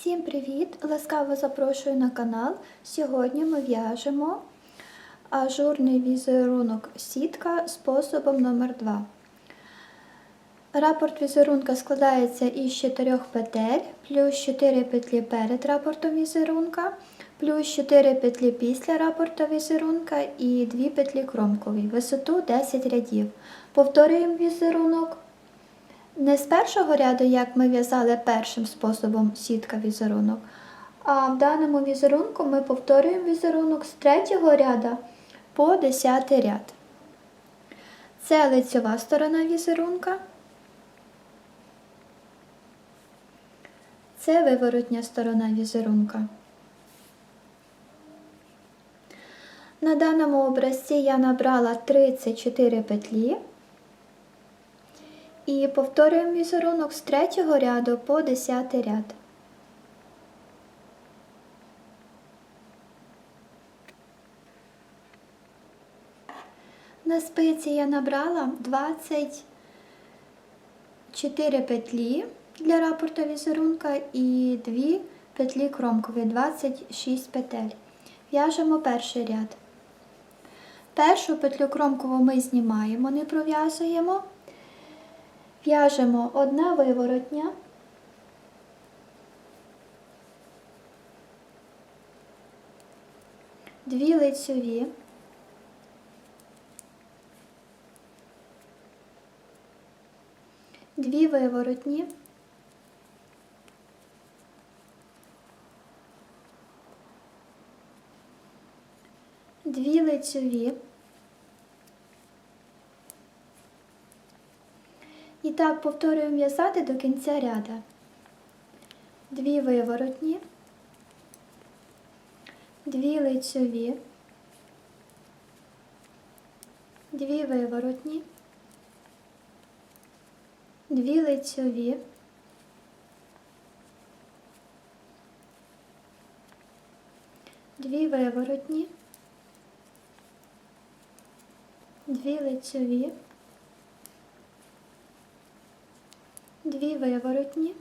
Всім привіт! Ласкаво запрошую на канал. Сьогодні ми в'яжемо ажурний візерунок сітка способом номер 2 Рапорт візерунка складається із 4 петель, плюс 4 петлі перед рапортом візерунка, плюс 4 петлі після рапорту візерунка і 2 петлі кромкові, висоту 10 рядів. Повторюємо візерунок. Не з першого ряду, як ми в'язали першим способом сітка візерунок, а в даному візерунку ми повторюємо візерунок з третього ряду по 10 ряд. Це лицьова сторона візерунка. Це виворотня сторона візерунка. На даному образці я набрала 34 петлі. І повторюємо візерунок з третього ряду по 10 ряд. На спиці я набрала 24 петлі для рапорту візерунка і 2 петлі кромкові, 26 петель. В'яжемо перший ряд. Першу петлю кромкову ми знімаємо, не пров'язуємо. В'яжемо одна виворотня, дві лицьові, дві виворотні, дві лицьові. Так повторюємо в'язати до кінця ряда. Дві виворотні, дві лицьові, дві виворотні, дві лицьові, дві виворотні, дві лицьові. Дві виворотні,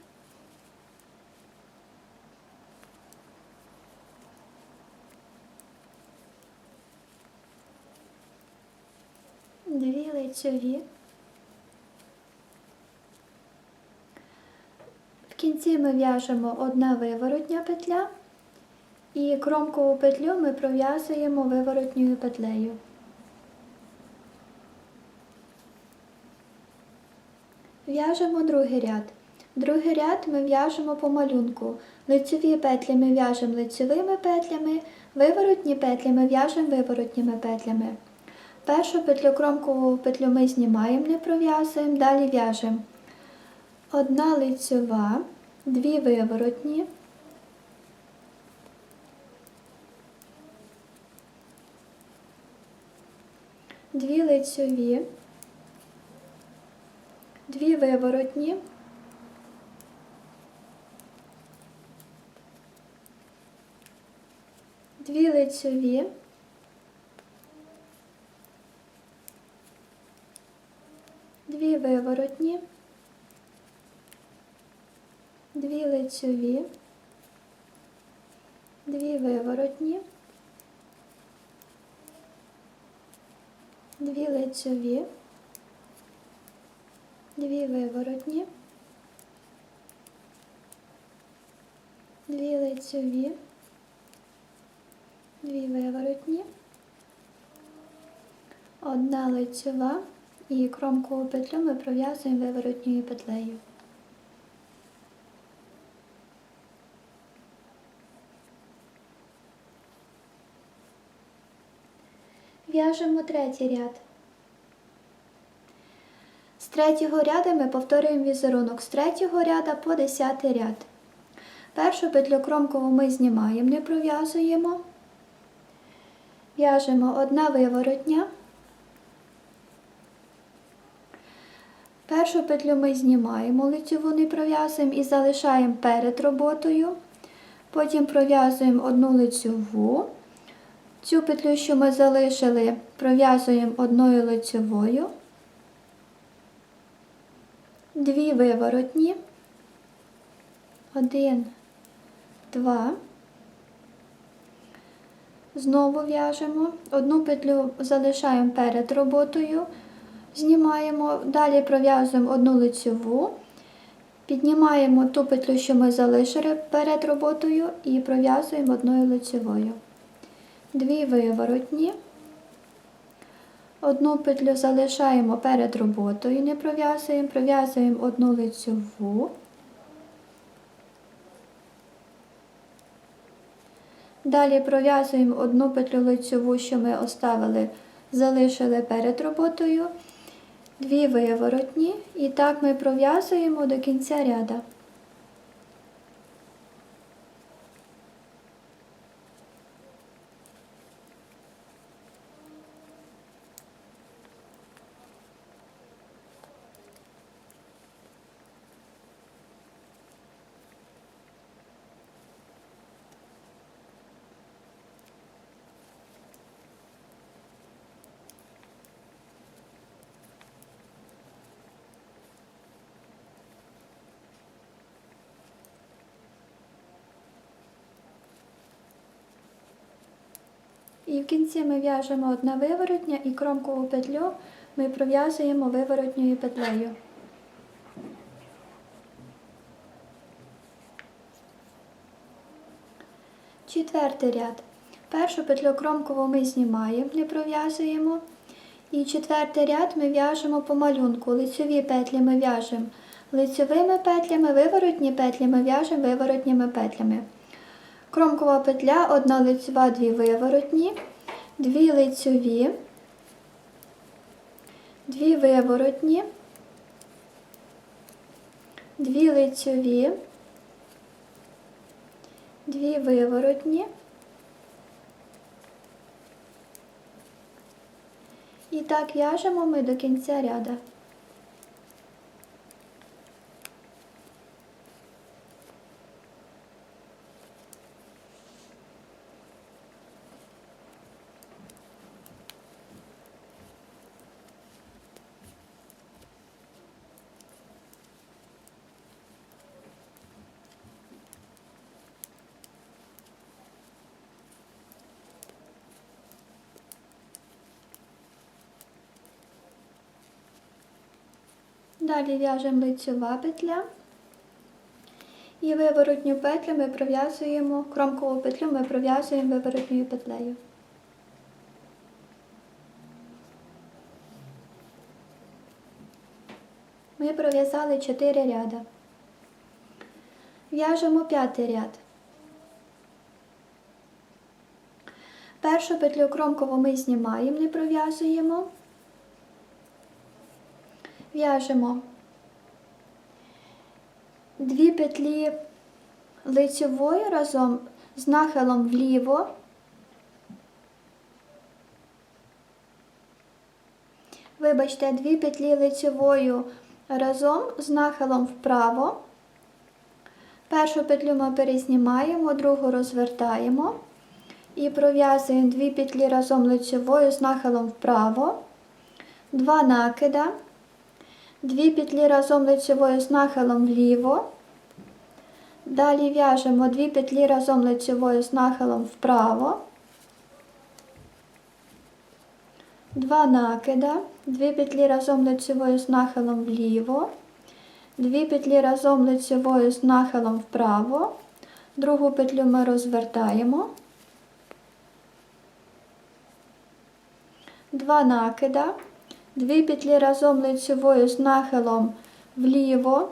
дві лицьові. В кінці ми в'яжемо одна виворотня петля і кромкову петлю ми пров'язуємо виворотньою петлею. В'яжемо другий ряд. Другий ряд ми в'яжемо по малюнку. Лицеві петлі ми в'яжемо лицевими петлями, виворотні петлі ми в'яжемо виворотніми петлями. Першу петлю кромкову петлю ми знімаємо, не пров'язуємо, далі в'яжемо одна лицьова, дві виворотні, дві лицьові дві виворотні, дві лицьові, дві виворотні, дві лицьові, дві виворотні, дві лицьові дві виворотні, дві лицьові, дві виворотні, одна лицьова і кромкову петлю ми пров'язуємо виворотньою петлею. В'яжемо третій ряд. Третього ряду ми повторюємо візерунок з третього ряду по десятий ряд. Першу петлю кромкову ми знімаємо, не пров'язуємо. В'яжемо одна виворотня. Першу петлю ми знімаємо, лицьову не пров'язуємо і залишаємо перед роботою. Потім пров'язуємо одну лицьову. Цю петлю, що ми залишили, пров'язуємо одною лицьовою дві виворотні, один, 2. Знову в'яжемо. Одну петлю залишаємо перед роботою, знімаємо, далі пров'язуємо одну лицьову, піднімаємо ту петлю, що ми залишили перед роботою, і пров'язуємо одною лицьовою. Дві виворотні. Одну петлю залишаємо перед роботою, не пров'язуємо, пров'язуємо одну лицьову. Далі пров'язуємо одну петлю лицьову, що ми оставили, залишили перед роботою, дві виворотні, і так ми пров'язуємо до кінця ряда. І в кінці ми в'яжемо одна виворотня і кромкову петлю ми пров'язуємо виворотньою петлею. Четвертий ряд. Першу петлю кромкову ми знімаємо, не пров'язуємо. І четвертий ряд ми в'яжемо по малюнку. Лицьові петлі ми в'яжемо лицьовими петлями, виворотні петлі ми в'яжемо виворотніми петлями. Кромкова петля, одна лицьова, дві виворотні, дві лицьові, дві виворотні, дві лицьові, дві виворотні. І так в'яжемо ми до кінця ряда. Далі в'яжемо лицьова петля. І виворотню петлю ми пров'язуємо, кромкову петлю ми пров'язуємо виворотньою петлею. Ми пров'язали 4 ряда. В'яжемо п'ятий ряд. Першу петлю кромкову ми знімаємо, не пров'язуємо. В'яжемо дві петлі лицьової разом з нахилом вліво. Вибачте, дві петлі лицьовою разом з нахилом вправо. Першу петлю ми перезнімаємо, другу розвертаємо і пров'язуємо дві петлі разом лицьовою з нахилом вправо, два накида. Дві петлі разом лицевою з нахилом вліво. Далі в'яжемо дві петлі разом лицевою з нахилом вправо. Два накида, дві петлі разом лицевою з нахилом вліво, дві петлі разом лицевою з нахилом вправо. Другу петлю ми розвертаємо. Два накида. Дві петлі разом лицевою з нахилом вліво,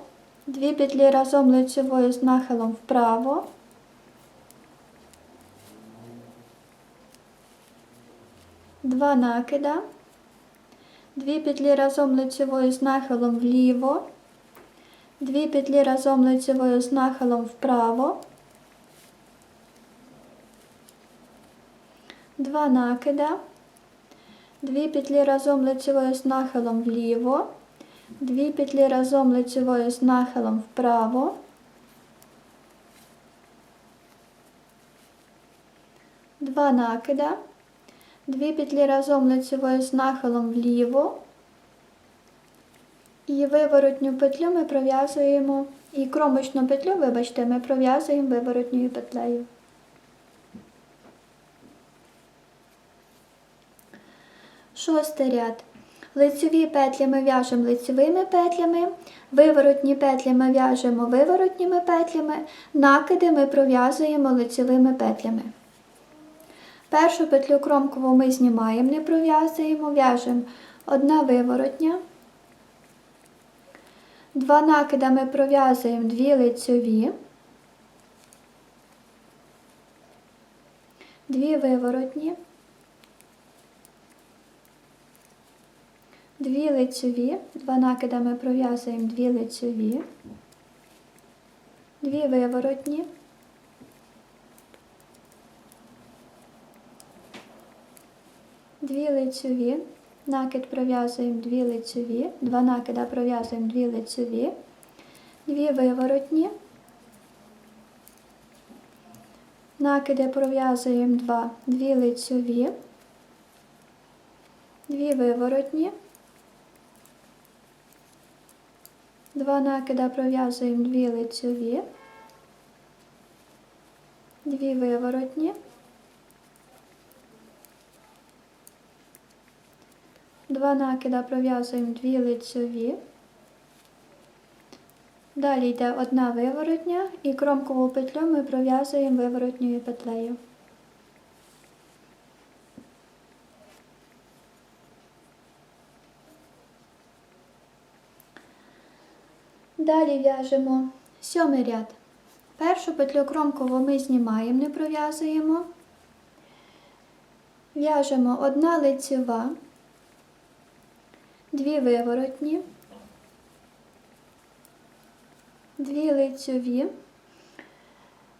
дві петлі разом лицевою з нахилом вправо. Два накида, дві петлі разом лицевою з нахилом вліво, дві петлі разом лицевою з нахилом вправо, два накида. Дві петлі разом лицевою з нахилом вліво, дві петлі разом лицевою з нахилом вправо, два накида, дві петлі разом лицевою з нахилом вліво. І виворотню петлю ми пров'язуємо І кромочну петлю, вибачте, ми пров'язуємо виворотньою петлею. Шостий ряд. Лицьові петлі ми в'яжемо лицьовими петлями, виворотні петлі ми в'яжемо виворотніми петлями, накиди ми пров'язуємо лицьовими петлями. Першу петлю кромкову ми знімаємо, не пров'язуємо, в'яжемо одна виворотня, два накида ми пров'язуємо дві лицьові, дві виворотні. Дві лицьові, два накида ми пров'язуємо дві лицьові, дві виворотні, дві лицьові, накид пров'язуємо дві лицьові, два накида пров'язуємо дві лицьові, дві виворотні, накиди пров'язуємо два, дві лицьові, дві виворотні. Два накида пров'язуємо дві лицьові, дві виворотні, два накида пров'язуємо дві лицьові. Далі йде одна виворотня і кромкову петлю ми пров'язуємо виворотньою петлею. Далі в'яжемо сьомий ряд. Першу петлю кромкову ми знімаємо, не пров'язуємо. В'яжемо одна лицьова, дві виворотні, дві лицьові.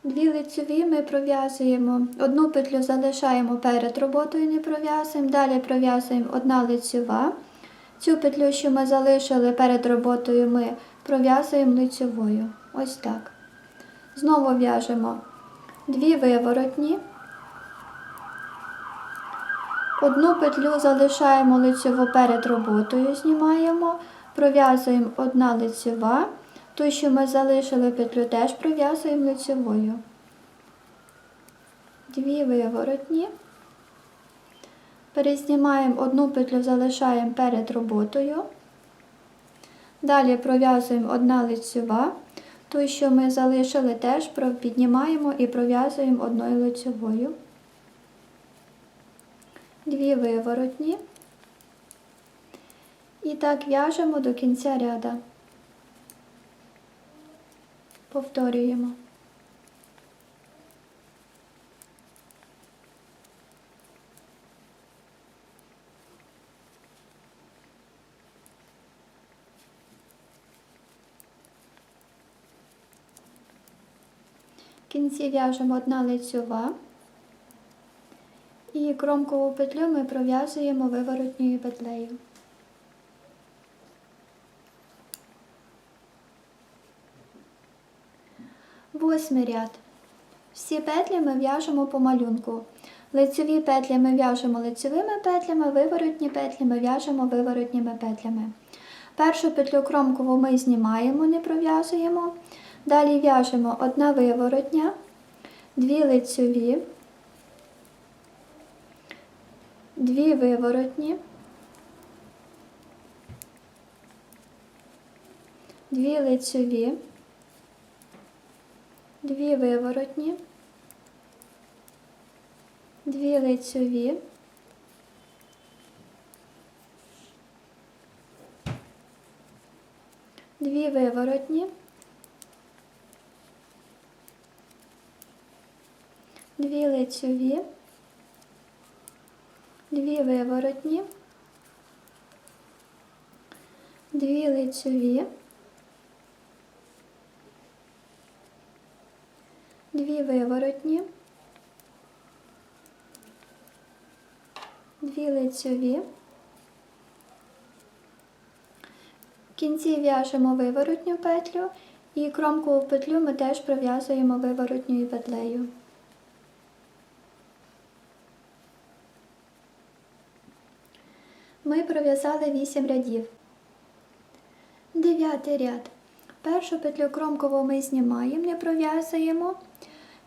Дві лицьові ми пров'язуємо, одну петлю залишаємо перед роботою, не пров'язуємо, далі пров'язуємо одна лицьова. Цю петлю, що ми залишили перед роботою, ми пров'язуємо лицьовою. Ось так. Знову в'яжемо дві виворотні. Одну петлю залишаємо лицьову перед роботою, знімаємо, пров'язуємо одна лицьова. Ту, що ми залишили петлю, теж пров'язуємо лицьовою. Дві виворотні. Перезнімаємо одну петлю, залишаємо перед роботою. Далі пров'язуємо одна лицьова. Ту, що ми залишили, теж піднімаємо і пров'язуємо одною лицьовою. Дві виворотні. І так в'яжемо до кінця ряда. Повторюємо. Кінці в'яжемо одна лицьова і кромкову петлю ми пров'язуємо виворотньою петлею. Восьмий ряд. Всі петлі ми в'яжемо по малюнку. Лицеві петлі ми в'яжемо лицевими петлями, виворотні петлі ми в'яжемо виворотніми петлями. Першу петлю кромкову ми знімаємо, не пров'язуємо. Далі в'яжемо одна виворотня, дві лицеві, дві виворотні, дві лицеві, дві виворотні, дві лицеві, дві виворотні, дві лицеві, дві виворотні, дві лицеві, дві виворотні, дві лицеві. В кінці в'яжемо виворотню петлю і кромкову петлю ми теж пров'язуємо виворотньою петлею. Ми пров'язали 8 рядів. Дев'ятий ряд. Першу петлю кромкову ми знімаємо, не пров'язуємо.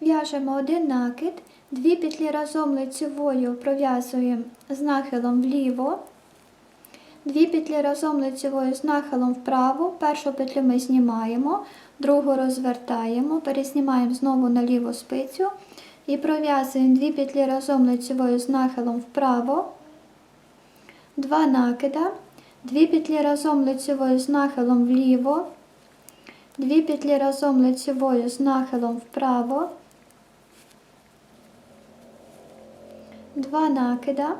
В'яжемо один накид, дві петлі разом лицевою пров'язуємо з нахилом вліво, дві петлі разом лицевою з нахилом вправо. Першу петлю ми знімаємо, другу розвертаємо, перезнімаємо знову на ліву спицю і пров'язуємо дві петлі разом лицевою з нахилом вправо, два накида, дві петлі разом лицевою з нахилом вліво, дві петлі разом лицевою з нахилом вправо, два накида,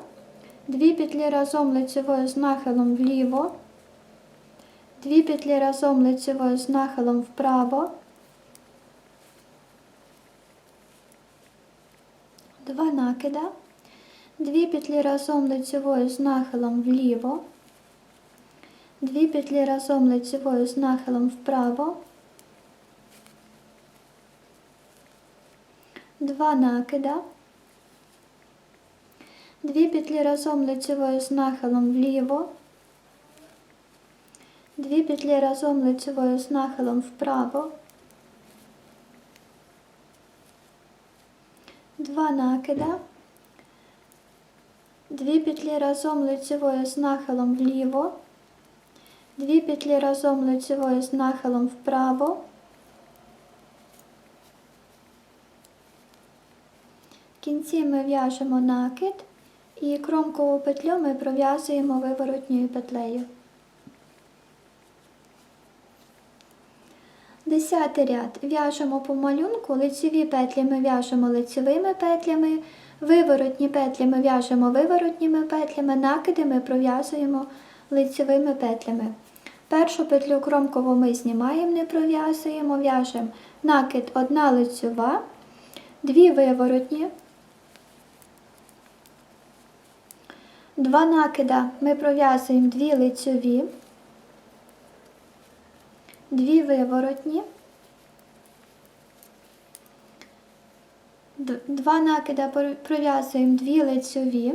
дві петлі разом лицевою з нахилом вліво, дві петлі разом лицевою з нахилом вправо, два накида, дві петлі разом лицевою з нахилом вліво, дві петлі разом лицевою з нахилом вправо, два накида, дві петлі разом лицевою з нахилом вліво, дві петлі разом лицевою з нахилом вправо, два накида, дві петлі разом лицевою з нахилом вліво, дві петлі разом лицевою з нахилом вправо, в кінці ми в'яжемо накид і кромкову петлю ми пров'язуємо виворотньою петлею. Десятий ряд. В'яжемо по малюнку, лицеві петлі ми в'яжемо лицевими петлями, виворотні петлі ми в'яжемо виворотніми петлями, накиди ми пров'язуємо лицевими петлями. Першу петлю кромкову ми знімаємо, не пров'язуємо, в'яжемо накид одна лицева, дві виворотні, два накида ми пров'язуємо дві лицеві, дві виворотні, два накида пров'язуємо дві лицеві,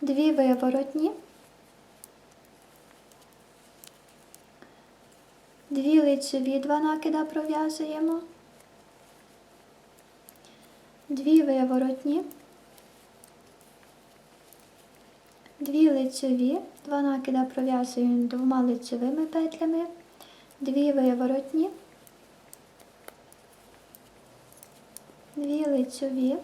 дві виворотні, дві лицеві, два накида пров'язуємо, дві виворотні, дві лицеві, два накида пров'язуємо двома лицевими петлями, дві виворотні, дві лицеві,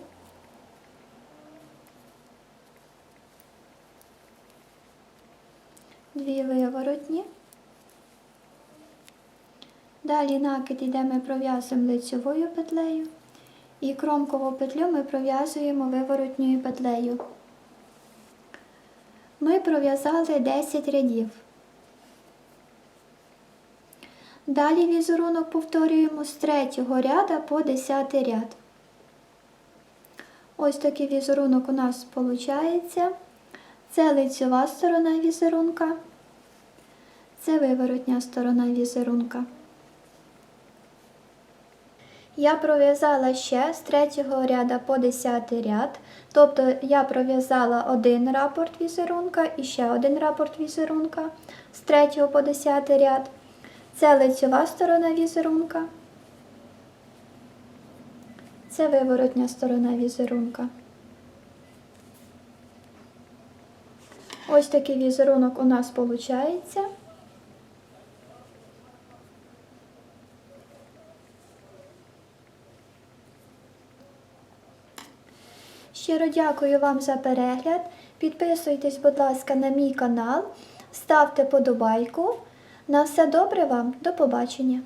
дві виворотні. Далі накид йдемо пров'язуємо лицевою петлею і кромкову петлю ми пров'язуємо виворотньою петлею. Ми пров'язали 10 рядів. Далі візерунок повторюємо з 3 ряда по 10 ряд. Ось такий візерунок у нас виходить. Це лицева сторона візерунка, це виворотня сторона візерунка. Я пров'язала ще з 3 ряда по 10 ряд, тобто я пров'язала один рапорт візерунка і ще один рапорт візерунка з 3 по 10 ряд. Це лицева сторона візерунка. Це виворотня сторона візерунка. Ось такий візерунок у нас виходить. Щиро дякую вам за перегляд. Підписуйтесь, будь ласка, на мій канал, ставте подобайку. На все добре вам, до побачення!